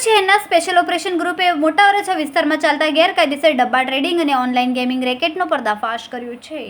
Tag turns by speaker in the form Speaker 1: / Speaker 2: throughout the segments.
Speaker 1: સુરત શહેરના special operation ગ્રુપે મોટા વરછા વિસ્તારમાં ચાલતા ગેરકાયદેસર ડબ્બા ટ્રેડિંગ અને ઓનલાઈન ગેમિંગ રેકેટનો પર્દાફાશ કર્યો છે.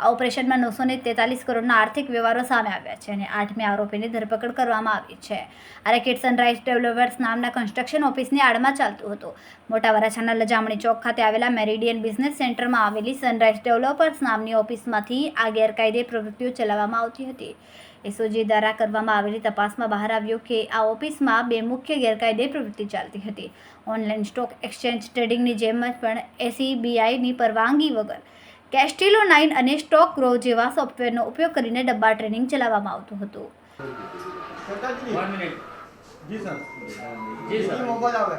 Speaker 1: આ ઓપરેશનમાં નવસો ને તેતાલીસ કરોડના આર્થિક વ્યવહારો સામે આવ્યા છે અને આઠમી આરોપીની ધરપકડ કરવામાં આવી છે. આ રેકેટ સનરાઇઝ ડેવલપર્સ નામના કન્સ્ટ્રક્શન ઓફિસની આડમાં ચાલતું હતું. મોટા વરાછાના લજામણી ચોક ખાતે આવેલા મેરિડિયન બિઝનેસ સેન્ટરમાં આવેલી સનરાઇઝ ડેવલપર્સ નામની ઓફિસમાંથી આ ગેરકાયદે પ્રવૃત્તિઓ ચલાવવામાં આવતી હતી. એસઓજી દ્વારા કરવામાં આવેલી તપાસમાં બહાર આવ્યું કે આ ઓફિસમાં બે મુખ્ય ગેરકાયદે પ્રવૃત્તિ ચાલતી હતી. ઓનલાઈન સ્ટોક એક્સચેન્જ ટ્રેડિંગની જેમ જ પણ એસીબીઆઈની પરવાનગી વગર કેસ્ટિલો નાઇન અને સ્ટોક ગ્રો જેવા સોફ્ટવેરનો ઉપયોગ કરીને ડબ્બા ટ્રેડિંગ ચલાવવામાં આવતું હતું.
Speaker 2: જી સર.
Speaker 3: જી સર.
Speaker 2: મોબાઈલ આવે.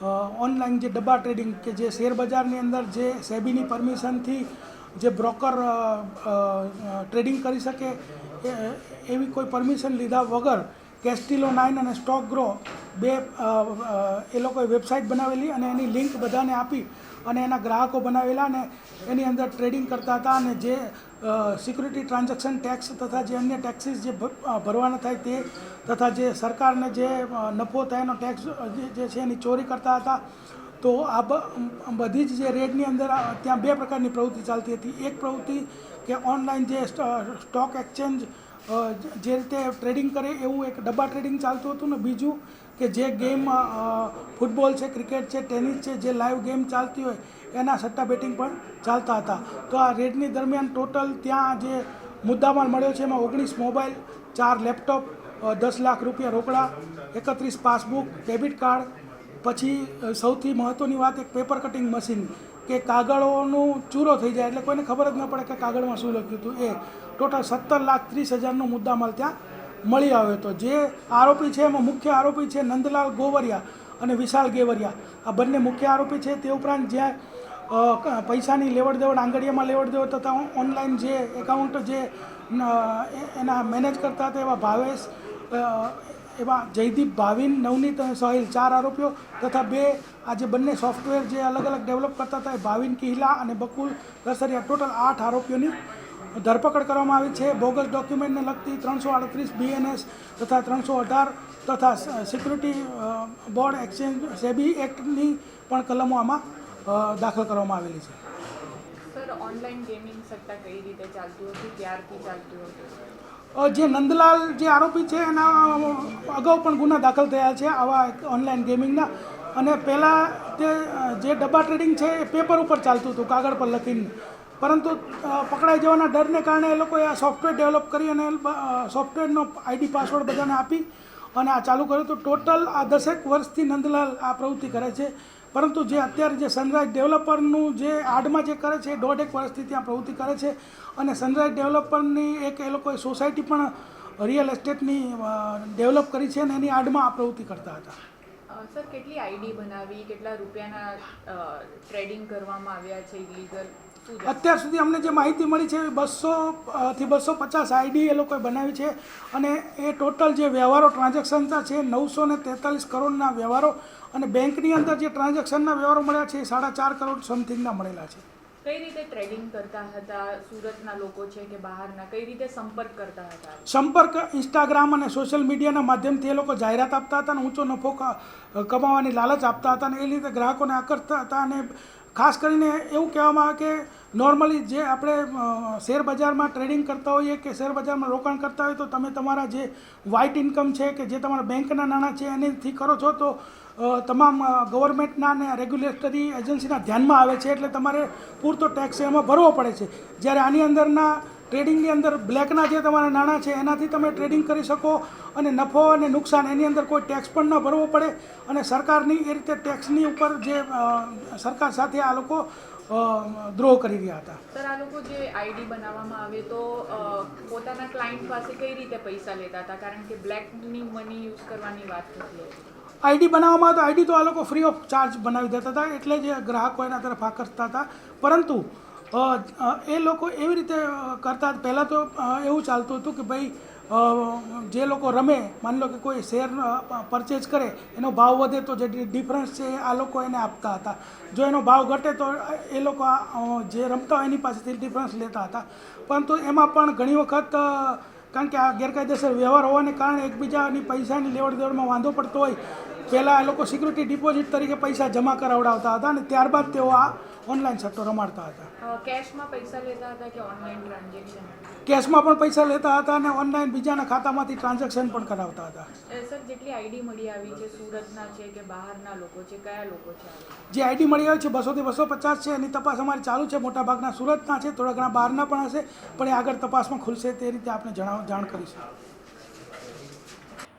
Speaker 4: ઓનલાઈન જે ડબ્બા ટ્રેડિંગ કે જે શેર બજારની અંદર જે સેબીની પરમિશનથી જે બ્રોકર ટ્રેડિંગ કરી શકે એવી કોઈ પરમિશન લીધા વગર કેસ્ટિલો નાઇન અને સ્ટોક ગ્રો બે એ લોકોએ વેબસાઇટ બનાવેલી અને એની લિંક બધાને આપી અને એના ગ્રાહકો બનાવેલા અને એની અંદર ટ્રેડિંગ કરતા હતા અને જે સિક્યુરિટી ટ્રાન્ઝેક્શન ટેક્સ તથા જે અન્ય ટેક્સીસ જે ભરવાના થાય તે તથા જે સરકારને જે નફો થાય એનો ટેક્સ જે છે એની ચોરી કરતા હતા. તો આ બધી જ જે રેડની અંદર ત્યાં બે પ્રકારની પ્રવૃત્તિ ચાલતી હતી. એક પ્રવૃત્તિ કે ઓનલાઈન જે સ્ટોક એક્સચેન્જ જે રીતે ટ્રેડિંગ કરે, એવું એક ડબ્બા ટ્રેડિંગ ચાલતું હતું ને, બીજું કે જે ગેમ ફૂટબોલ છે ક્રિકેટ છે ટેનિસ છે, જે લાઈવ ગેમ ચાલતી હોય, એના સટ્ટા બેટિંગ પણ ચાલતા હતા. તો આ રેડની દરમિયાન ટોટલ ત્યાં જે મુદ્દામાલ મળ્યો છે, એમાં ઓગણીસ મોબાઈલ ચાર લેપટોપ દસ લાખ રૂપિયા રોકડા, એકત્રીસ પાસબુક ડેબિટ કાર્ડ પછી સૌથી મહત્ત્વની વાત એક પેપર કટિંગ મશીન કે કાગળોનું ચૂરો થઈ જાય એટલે કોઈને ખબર જ ન પડે કે કાગળમાં શું લખ્યું હતું. એ ટોટલ સત્તર લાખ ત્રીસ હજારનો મુદ્દામાલ ત્યાં મળી આવ્યો હતો. જે આરોપી છે, એમાં મુખ્ય આરોપી છે નંદલાલ ગોવરિયા અને વિશાલ ગેવરિયા. આ બંને મુખ્ય આરોપી છે. તે ઉપરાંત જ્યાં પૈસાની લેવડ દેવડ આંગળીયામાં લેવડ દેવડ તથા ઓનલાઈન જે એકાઉન્ટ જે એના મેનેજ કરતા હતા એવા ભાવેશ એવા જયદીપ ભાવિન, નવનીત અને સોહિલ ચાર આરોપીઓ તથા બે આ જે બંને સોફ્ટવેર જે અલગ અલગ ડેવલપ કરતા હતા એ ભાવિન કિહલા અને બકુલ દસરિયા ટોટલ આઠ આરોપીઓની ધરપકડ કરવામાં આવી છે. બોગસ ડોક્યુમેન્ટને લગતી ત્રણસો આડત્રીસ બીએનએસ તથા ત્રણસો અઢાર તથા સિક્યુરિટી બોર્ડ એક્સચેન્જ સેબી એક્ટની પણ કલમો આમાં દાખલ કરવામાં આવેલી છે.
Speaker 5: સર ઓનલાઈન ગેમિંગ સત્તા કઈ રીતે ચાલતું હતું? ક્યારથી ચાલતું હતું?
Speaker 4: જે નંદલાલ જે આરોપી છે, એના અગાઉ પણ ગુના દાખલ થયા છે આવા ઓનલાઈન ગેમિંગના અને પહેલાં તે જે ડબ્બા ટ્રેડિંગ છે, એ પેપર ઉપર ચાલતું હતું, કાગળ પર લખીને. પરંતુ પકડાઈ જવાના ડરને કારણે એ લોકોએ આ સોફ્ટવેર ડેવલપ કરી અને સોફ્ટવેરનો આઈડી પાસવર્ડ બધાને આપી. અને આ ચાલુ કર્યું તો ટોટલ આ દસેક વર્ષથી નંદલાલ આ પ્રવૃત્તિ કરે છે. પરંતુ જે અત્યારે જે સનરાઈઝ ડેવલપરનું જે આડમાં જે કરે છે એ દોઢેક વર્ષથી ત્યાં પ્રવૃત્તિ કરે છે. અને સનરાઈઝ ડેવલપરની એક એ લોકોએ સોસાયટી પણ રિયલ એસ્ટેટની ડેવલપ કરી છે અને એની આડમાં આ પ્રવૃત્તિ કરતા હતા.
Speaker 5: સર, કેટલી આઈડી બનાવી? કેટલા રૂપિયાના ટ્રેડિંગ કરવામાં આવ્યા છે ઇલીગલ?
Speaker 4: અત્યાર સુધી અમને જે માહિતી મળી છે બસો થી બસો પચાસ આઈડી એ લોકોએ બનાવી છે અને એ ટોટલ જે વ્યવહારો ટ્રાન્ઝેક્શન છે નવસો ને તેતાલીસ કરોડના વ્યવહારો અને બેંકની અંદર જે ટ્રાન્ઝેક્શનના વ્યવહારો મળ્યા છે એ સાડા ચાર કરોડ સમથિંગના મળેલા છે.
Speaker 5: કઈ રીતે ટ્રેડિંગ કરતા હતા સુરતના લોકો છે કે બહારના કઈ રીતે સંપર્ક કરતા હતા?
Speaker 4: સંપર્ક ઇન્સ્ટાગ્રામ અને સોશિયલ મીડિયાના માધ્યમથી એ લોકો જાહેરાત આપતા હતા અને ઊંચો નફો કમાવાની લાલચ આપતા હતા અને એ રીતે ગ્રાહકોને આકર્ષતા હતા અને ખાસ કરીને એવું કહેવામાં આવે કે નોર્મલી જે આપણે શેર બજારમાં ટ્રેડિંગ કરતા હોઈએ કે શેર બજારમાં રોકાણ કરતા હોય તો તમે તમારા જે વ્હાઇટ ઇન્કમ છે કે જે તમારા બેંકના નાણાં છે એનેથી કરો છો તો તમામ ગવર્મેન્ટના અને રેગ્યુલેટરી એજન્સીના ધ્યાનમાં આવે છે એટલે તમારે પૂરતો ટેક્સ એમાં ભરવો પડે છે. જ્યારે આની અંદરના ટ્રેડિંગની અંદર બ્લેકના જે તમારા નાણાં છે એનાથી તમે ટ્રેડિંગ કરી શકો અને નફો અને નુકસાન એની અંદર કોઈ ટેક્સ પણ ન ભરવો પડે અને સરકારની એ રીતે ટેક્સની ઉપર જે સરકાર સાથે આ લોકો દ્રોહ કરી રહ્યા હતા.
Speaker 5: સર આ લોકો જે આઈડી બનાવવામાં આવે તો પોતાના ક્લાયન્ટ પાસે કઈ રીતે પૈસા લેતા હતા? કારણ કે બ્લેકની મની યુઝ કરવાની વાત થતી હતી
Speaker 4: આઈડી બનાવવામાં તો આઈડી તો આ લોકો ફ્રી ઓફ ચાર્જ બનાવી દેતા હતા એટલે જે ગ્રાહકો એના તરફ આકર્ષતા હતા. પરંતુ એ લોકો એવી રીતે કરતા પહેલાં તો એવું ચાલતું હતું કે ભાઈ જે લોકો રમે, માની લો કે કોઈ શેર પરચેજ કરે, એનો ભાવ વધે તો જે ડિફરન્સ છે, આ લોકો એને આપતા હતા. જો એનો ભાવ ઘટે તો, એ લોકો જે રમતા હોય એની પાસેથી ડિફરન્સ લેતા હતા. પરંતુ એમાં પણ ઘણી વખત કારણ કે આ ગેરકાયદેસર વ્યવહાર હોવાને કારણે એકબીજાની પૈસાની લેવડ દેવડમાં વાંધો પડતો હોય પહેલાં એ લોકો સિક્યુરિટી ડિપોઝિટ તરીકે પૈસા જમા કરાવડાવતા હતા અને ત્યારબાદ તેઓ આ ઓનલાઈન સટ્ટો રમાડતા હતા.
Speaker 5: કેશમાં પૈસા લેતા હતા કે ઓનલાઈન ટ્રાન્ઝેક્શન
Speaker 4: કેશમાં પણ પૈસા લેતા હતા અને ઓનલાઈન બીજાના ખાતામાંથી ટ્રાન્ઝેક્શન પણ કરાવતા હતા.
Speaker 5: સર જેટલી આઈડી મળી આવી છે સુરતના છે કે બહારના લોકો છે કયા લોકો છે
Speaker 4: જે આઈડી મળી આવી છે બસોથી બસો પચાસ છે એની તપાસ અમારી ચાલુ છે મોટાભાગના સુરતના છે થોડા ઘણા બહારના પણ હશે પણ એ આગળ તપાસમાં ખુલશે તે રીતે આપણે જણાવ જાણ કરીશું.